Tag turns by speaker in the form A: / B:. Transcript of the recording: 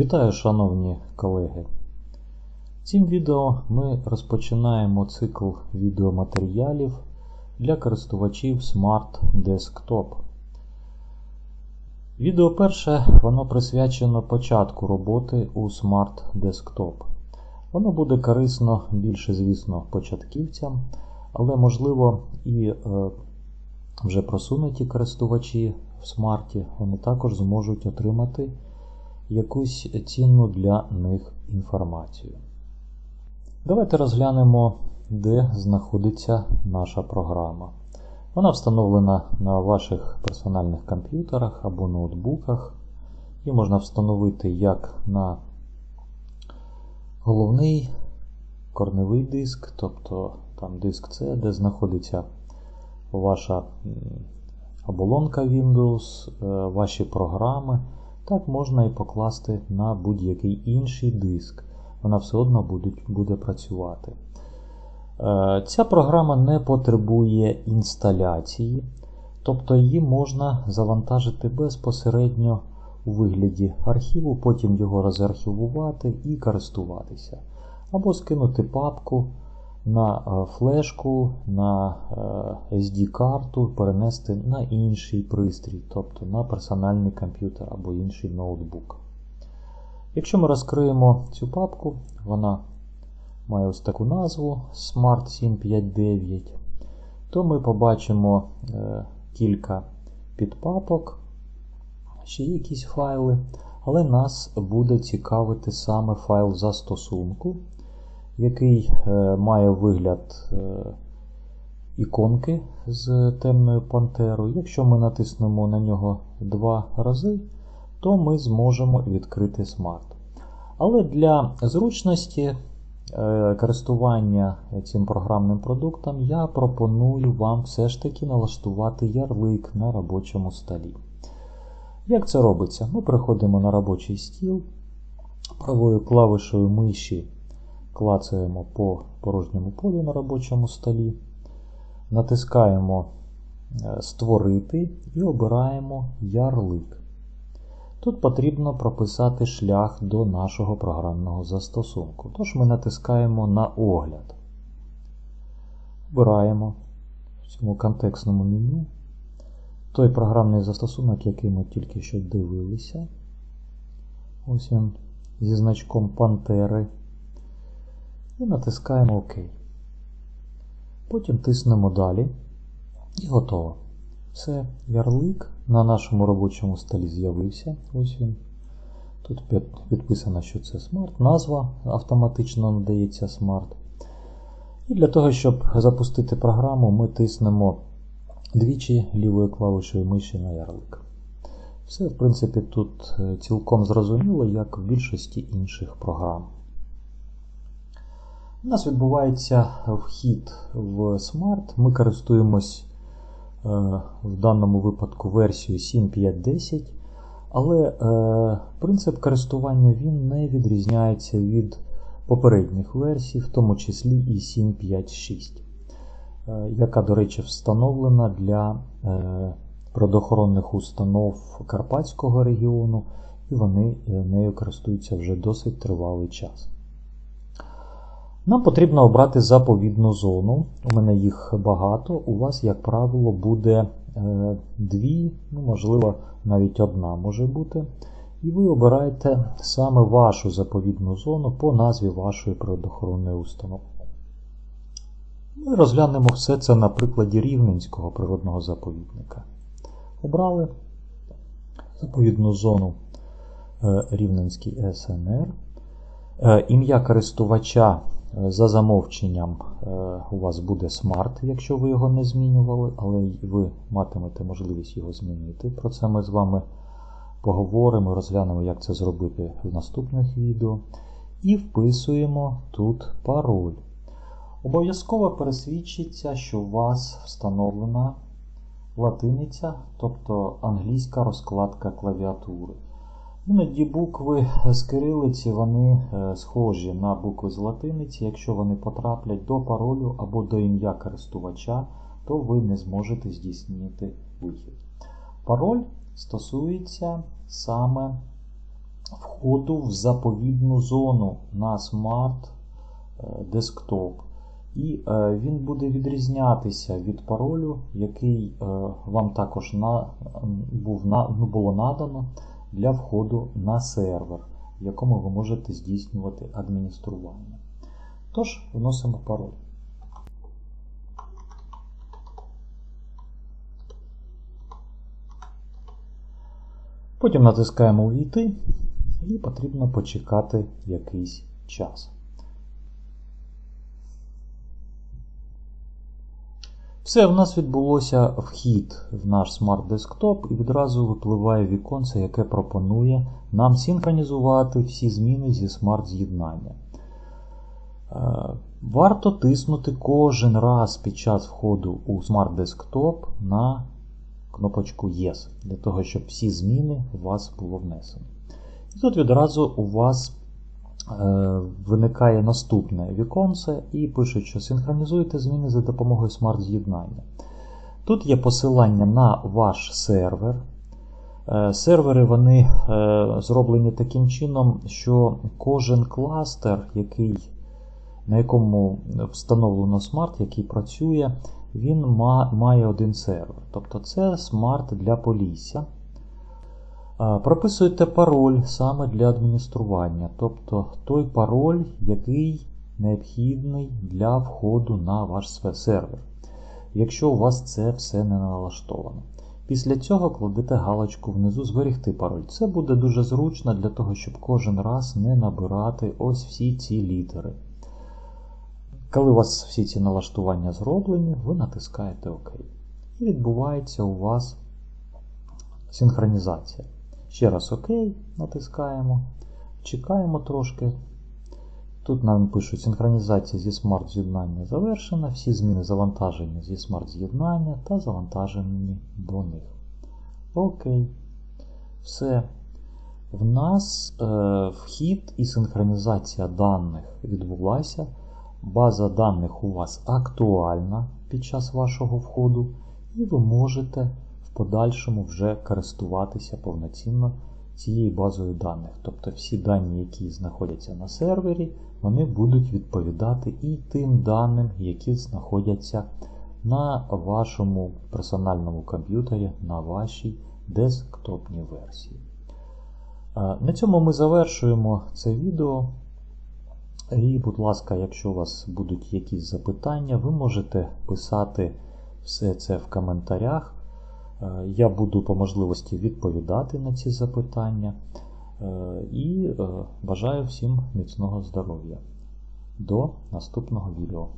A: Вітаю, шановні колеги! Цим відео ми розпочинаємо цикл відеоматеріалів для користувачів Smart Desktop. Відео перше воно присвячено початку роботи у Smart Desktop. Воно буде корисно більше, звісно, початківцям, але можливо і е, вже просунуті користувачі в смарті вони також зможуть отримати якусь цінну для них інформацію. Давайте розглянемо, де знаходиться наша програма. Вона встановлена на ваших персональних комп'ютерах або ноутбуках. Її можна встановити як на головний корневий диск, тобто там диск C, де знаходиться ваша оболонка Windows, ваші програми. Так можна і покласти на будь-який інший диск. Вона все одно буде, буде працювати. Ця програма не потребує інсталяції, тобто її можна завантажити безпосередньо у вигляді архіву, потім його розархівувати і користуватися. Або скинути папку на флешку, на SD-карту, перенести на інший пристрій, тобто на персональний комп'ютер або інший ноутбук. Якщо ми розкриємо цю папку, вона має ось таку назву Smart 759, то ми побачимо кілька підпапок, ще якісь файли, але нас буде цікавити саме файл застосунку який має вигляд іконки з темною пантерою. Якщо ми натиснемо на нього два рази, то ми зможемо відкрити смарт. Але для зручності користування цим програмним продуктом я пропоную вам все ж таки налаштувати ярлик на робочому столі. Як це робиться? Ми приходимо на робочий стіл, правою клавишою миші клацаємо по порожньому полю на робочому столі, натискаємо Створити і обираємо ярлик. Тут потрібно прописати шлях до нашого програмного застосунку. Тож ми натискаємо на огляд. Обираємо в цьому контекстному меню той програмний застосунок, який ми тільки що дивилися. Ось він зі значком Пантери. І натискаємо ОК. Потім тиснемо далі і готово. Все, ярлик на нашому робочому столі з'явився. Ось він. Тут підписано, що це Smart. Назва автоматично надається Smart. І для того, щоб запустити програму, ми тиснемо двічі лівою клавишою миші на ярлик. Все, в принципі, тут цілком зрозуміло, як в більшості інших програм. У нас відбувається вхід в Smart. Ми користуємось в даному випадку версією 7.5.10, але принцип користування він не відрізняється від попередніх версій, в тому числі і 7.5.6, яка, до речі, встановлена для природоохоронних установ Карпатського регіону, і вони нею користуються вже досить тривалий час. Нам потрібно обрати заповідну зону. У мене їх багато. У вас, як правило, буде дві, ну, можливо, навіть одна може бути. І ви обираєте саме вашу заповідну зону по назві вашої природоохоронної установи. Ми розглянемо все це на прикладі Рівненського природного заповідника. Обрали заповідну зону Рівненський СНР. Ім'я користувача за замовченням у вас буде Smart, якщо ви його не змінювали, але ви матимете можливість його змінити. Про це ми з вами поговоримо, розглянемо, як це зробити в наступних відео. І вписуємо тут пароль. Обов'язково пересвідчиться, що у вас встановлена латиниця, тобто англійська розкладка клавіатури. Іноді букви з кирилиці вони схожі на букви з латиниці. Якщо вони потраплять до паролю або до ім'я користувача, то ви не зможете здійснити вихід. Пароль стосується саме входу. в заповідну зону на смарт е, десктоп. І е, він буде відрізнятися від паролю, який е, вам також на, був, ну, було надано для входу на сервер, в якому ви можете здійснювати адміністрування. Тож, вносимо пароль. Потім натискаємо Увійти і потрібно почекати якийсь час. Все, в нас відбулося вхід в наш смарт-десктоп і відразу випливає віконце, яке пропонує нам синхронізувати всі зміни зі смарт-з'єднання. Е, Варто тиснути кожен раз під час входу у смарт-десктоп на кнопочку Yes, для того, щоб всі зміни у вас було внесено. І тут відразу у вас виникає наступне віконце і пише, що синхронізуйте зміни за допомогою смарт-з'єднання. Тут є посилання на ваш сервер. Е, сервери вони е, зроблені таким чином, що кожен кластер, який, на якому встановлено смарт, який працює, він має один сервер. Тобто це смарт для Полісся. Прописуєте пароль саме для адміністрування, тобто той пароль, який необхідний для входу на ваш сервер, якщо у вас це все не налаштовано. Після цього кладете галочку внизу Зберегти пароль. Це буде дуже зручно для того, щоб кожен раз не набирати ось всі ці літери. Коли у вас всі ці налаштування зроблені, ви натискаєте ОК. І відбувається у вас синхронізація. Ще раз ОК натискаємо, чекаємо трошки. Тут нам пишуть синхронізація зі смарт-з'єднання завершена, всі зміни завантажені зі смарт-з'єднання та завантажені до них. Окей. Все. В нас е, вхід і синхронізація даних відбулася. База даних у вас актуальна під час вашого входу, і ви можете подальшому вже користуватися повноцінно цією базою даних. Тобто всі дані, які знаходяться на сервері, вони будуть відповідати і тим даним, які знаходяться на вашому персональному комп'ютері, на вашій десктопній версії. На цьому ми завершуємо це відео. І, будь ласка, якщо у вас будуть якісь запитання, ви можете писати все це в коментарях. Е, я буду по можливості відповідати на ці запитання. Е, і е, бажаю всім міцного здоров'я. До наступного відео.